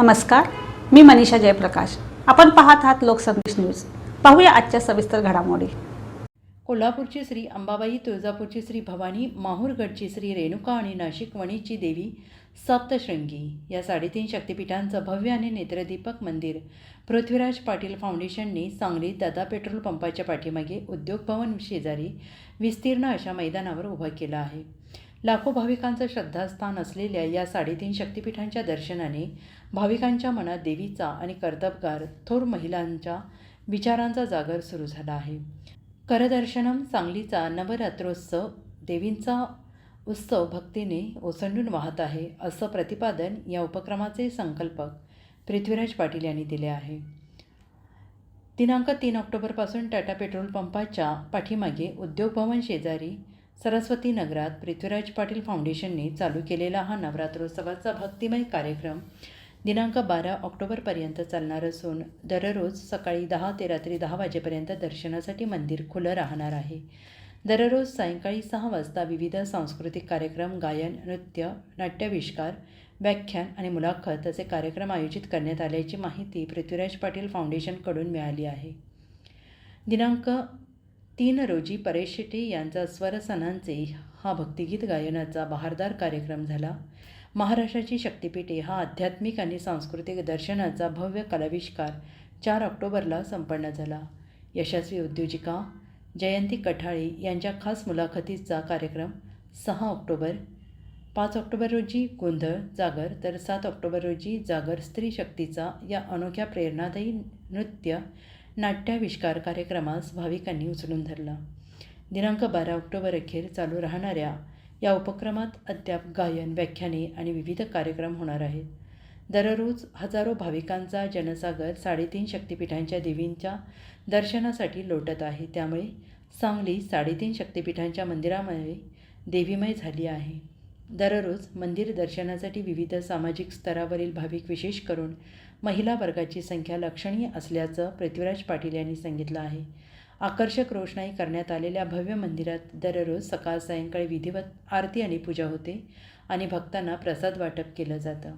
नमस्कार मी मनीषा जयप्रकाश. आपण पाहत आहात लोकसंदेश न्यूज. पाहूया आजच्या सविस्तर घडामोडी. कोल्हापूरची श्री अंबाबाई तुळजापूरची श्री भवानी माहूरगडची श्री रेणुका आणि नाशिक वणीची देवी सप्तशृंगी या साडेतीन शक्तिपीठांचं भव्य आणि नेत्रदीपक मंदिर पृथ्वीराज पाटील फाउंडेशनने सांगलीत दादा पेट्रोल पंपाच्या पाठीमागे उद्योग भवन शेजारी विस्तीर्ण अशा मैदानावर उभं केलं आहे. लाखो भाविकांचं श्रद्धास्थान असलेल्या या साडेतीन शक्तिपीठांच्या दर्शनाने भाविकांच्या मनात देवीचा आणि कर्तबगार थोर महिलांच्या विचारांचा जागर सुरू झाला आहे. करदर्शनम सांगलीचा नवरात्रोत्सव देवींचा उत्सव भक्तीने ओसंडून वाहत आहे असं प्रतिपादन या उपक्रमाचे संकल्पक पृथ्वीराज पाटील यांनी दिले आहे. दिनांक तीन ऑक्टोबरपासून टाटा पेट्रोल पंपाच्या पाठीमागे उद्योग भवन शेजारी सरस्वती नगरात पृथ्वीराज पाटील फाउंडेशनने चालू केलेला हा नवरात्रोत्सवाचा भक्तिमय कार्यक्रम दिनांक बारा ऑक्टोबरपर्यंत चालणार असून दररोज सकाळी दहा ते रात्री दहा वाजेपर्यंत दर्शनासाठी मंदिर खुलं राहणार आहे. दररोज सायंकाळी सहा वाजता विविध सांस्कृतिक कार्यक्रम गायन नृत्य नाट्याविष्कार व्याख्यान आणि मुलाखत असे कार्यक्रम आयोजित करण्यात आल्याची माहिती पृथ्वीराज पाटील फाउंडेशनकडून मिळाली आहे. दिनांक तीन रोजी परेश शेट्टी यांचा स्वरसनांचे हा भक्तिगीत गायनाचा बहारदार कार्यक्रम झाला. महाराष्ट्राची शक्तिपीठे हा आध्यात्मिक आणि सांस्कृतिक दर्शनाचा भव्य कलाविष्कार चार ऑक्टोबरला संपन्न झाला. यशस्वी उद्योजिका जयंती कठाळे यांच्या खास मुलाखतीचा कार्यक्रम सहा ऑक्टोबर पाच ऑक्टोबर रोजी गोंधळ जागर तर सात ऑक्टोबर रोजी जागर स्त्री शक्तीचा या अनोख्या प्रेरणादायी नृत्य नाट्याविष्कार कार्यक्रमास भाविकांनी उचलून धरला. दिनांक बारा ऑक्टोबर अखेर चालू राहणाऱ्या या उपक्रमात अद्याप गायन व्याख्याने आणि विविध कार्यक्रम होणार आहेत. दररोज हजारो भाविकांचा जनसागर साडेतीन शक्तिपीठांच्या देवींच्या दर्शनासाठी लोटत आहे. त्यामुळे सांगली साडेतीन शक्तिपीठांच्या मंदिरामध्ये देवीमय झाली आहे. दररोज मंदिर दर्शनासाठी विविध सामाजिक स्तरावरील भाविक विशेष करून महिला वर्गाची संख्या लक्षणीय असल्याचं पृथ्वीराज पाटील यांनी सांगितलं आहे. आकर्षक रोषणाई करण्यात आलेल्या भव्य मंदिरात दररोज सकाळ सायंकाळी विधिवत आरती आणि पूजा होते आणि भक्तांना प्रसाद वाटप केलं जातं.